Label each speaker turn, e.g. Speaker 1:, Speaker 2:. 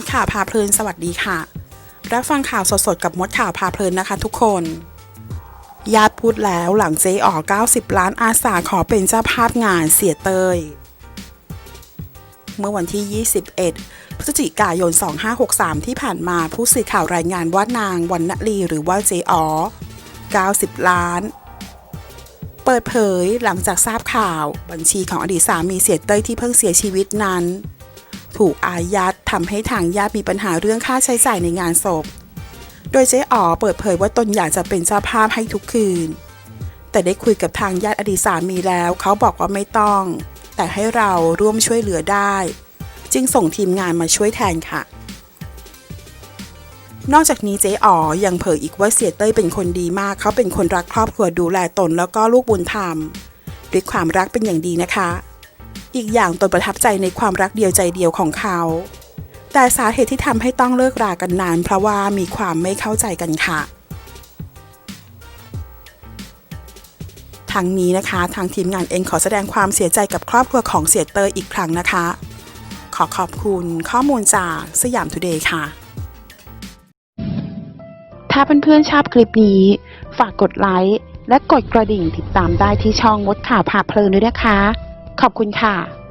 Speaker 1: ดข่าวพาเพลินสวัสดีค่ะ รับฟังข่าวสดๆกับมดข่าวพาเพลินนะคะทุกคนญาติพูดแล้วหลังเจ๊อ๋อ90 ล้านอาสาขอเป็นเจ้าภาพงานเสียเตย เมื่อวันที่ 21 พฤศจิกายน 2563 ที่ผ่านมาผู้สื่อข่าวรายงานว่านางวันณลีหรือว่าเจ๊อ๋อ90 ล้าน เปิดเผยหลังจากทราบข่าวบัญชีของอดีตสามีเสียเต้ยที่เพิ่งเสียชีวิตนั้น ถูกอายัดทำให้ทางญาติมีปัญหาเรื่องค่าใช้จ่ายในงานศพ โดยเจ๊อ๋อเปิดเผยว่าตนอยากจะเป็นเจ้าภาพให้ทุกคืน แต่ได้คุยกับทางญาติอดีตสามีแล้ว เขาบอกว่าไม่ต้อง แต่ให้เราร่วมช่วยเหลือได้ จึงส่งทีมงานมาช่วยแทนค่ะ นอกจากนี้เจ๊อ๋อยังเผยอีกว่าเสียเต้ยเป็นคนดีมาก เขาเป็นคนรักครอบครัวดูแลตนแล้วก็ลูกบุญธรรมด้วยความรักเป็นอย่างดีนะคะ อีกอย่างตนประทับใจในความรักเดียวใจเดียวของเขา แต่สาเหตุที่ทำให้ต้องเลิกรากันนาน เพราะว่ามีความไม่เข้าใจกันค่ะทั้งนี้นะคะทางทีมงานเองขอแสดงความเสียใจกับครอบครัวของเสียเตยอีกครั้งนะคะ ขอขอบคุณข้อมูลจากสยามทูเดย์ค่ะ ถ้าเพื่อนๆชอบคลิปนี้ ฝากกดไลค์และกดกระดิ่งติดตามได้ที่ช่องมดข่าวพาเพลินด้วยนะคะ ขอบคุณค่ะ